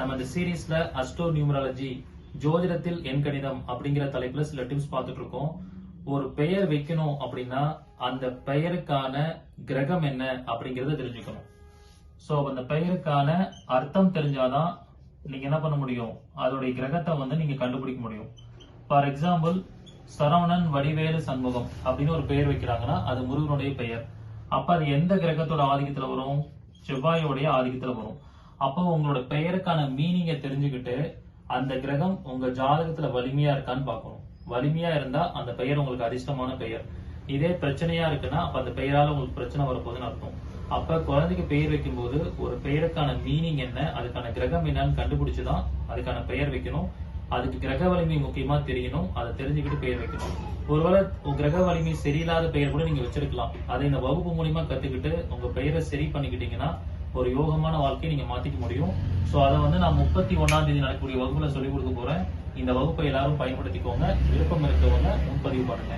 நம்ம இந்த சீரீஸ்ல அஸ்ட்ரோ நியூமராலஜி ஜோதிடத்தில் எண்கணிதம் அப்படிங்கிற தலைப்புல சில டிப்ஸ் பார்த்துட்டு இருக்கோம் ஒரு பெயர் வைக்கணும் அப்படின்னா அந்த பெயருக்கான கிரகம் என்ன அப்படிங்கறத தெரிஞ்சுக்கணும். சோ அந்த பெயருக்கான அர்த்தம் தெரிஞ்சாதான் நீங்க என்ன பண்ண முடியும்? அதோடைய கிரகத்தை வந்து நீங்க கண்டுபிடிக்க முடியும். ஃபார் எக்ஸாம்பிள் சரவணன் வடிவேலு சண்முகம் அப்படின்னு ஒரு பெயர் வைக்கிறாங்கன்னா அது முருகனுடைய பெயர். அப்ப அது எந்த கிரகத்தோட ஆதிக்கத்துல வரும்? செவ்வாயோடைய ஆதிக்கத்துல வரும். அப்போ உங்களோட பெயருக்கான மீனிங்கை தெரிஞ்சுக்கிட்டு அந்த கிரகம் உங்க ஜாதகத்துல வலிமையா இருக்கான்னு பார்க்கணும். வலிமையா இருந்தா அந்த பெயர் உங்களுக்கு அதிர்ஷ்டமான பெயர். இதே பிரச்சனையா இருக்குன்னா அப்ப அந்த பெயரால உங்களுக்கு பிரச்சனை வரப்போகுதுன்னு அர்த்தம். அப்ப குழந்தைக்கு பெயர் வைக்கும்போது ஒரு பெயருக்கான மீனிங் என்ன அதுக்கான கிரகம் என்னன்னு கண்டுபிடிச்சுதான் அதுக்கான பெயர் வைக்கணும். அதுக்கு கிரக வலிமை முக்கியமா தெரியணும். அதை தெரிஞ்சுக்கிட்டு பெயர் வைக்கணும். ஒருவேளை உங்க கிரக வலிமை சரியில்லாத பெயர் கூட நீங்க வச்சிருக்கலாம். அதை இந்த வகுப்பு மூலியமா கத்துக்கிட்டு உங்க பெயரை சரி பண்ணிக்கிட்டீங்கன்னா ஒரு யோகமான வாழ்க்கையை நீங்க மாத்திக்க முடியும். சோ அதை வந்து நான் முப்பத்தி ஒன்னாம் தேதி நடக்கக்கூடிய வகுப்புல சொல்லிக் கொடுக்க போறேன். இந்த வகுப்பை எல்லாரும் பயன்படுத்திக்கோங்க. விருப்பம் இருக்கவங்க முன்பதிவு பண்ணுங்க.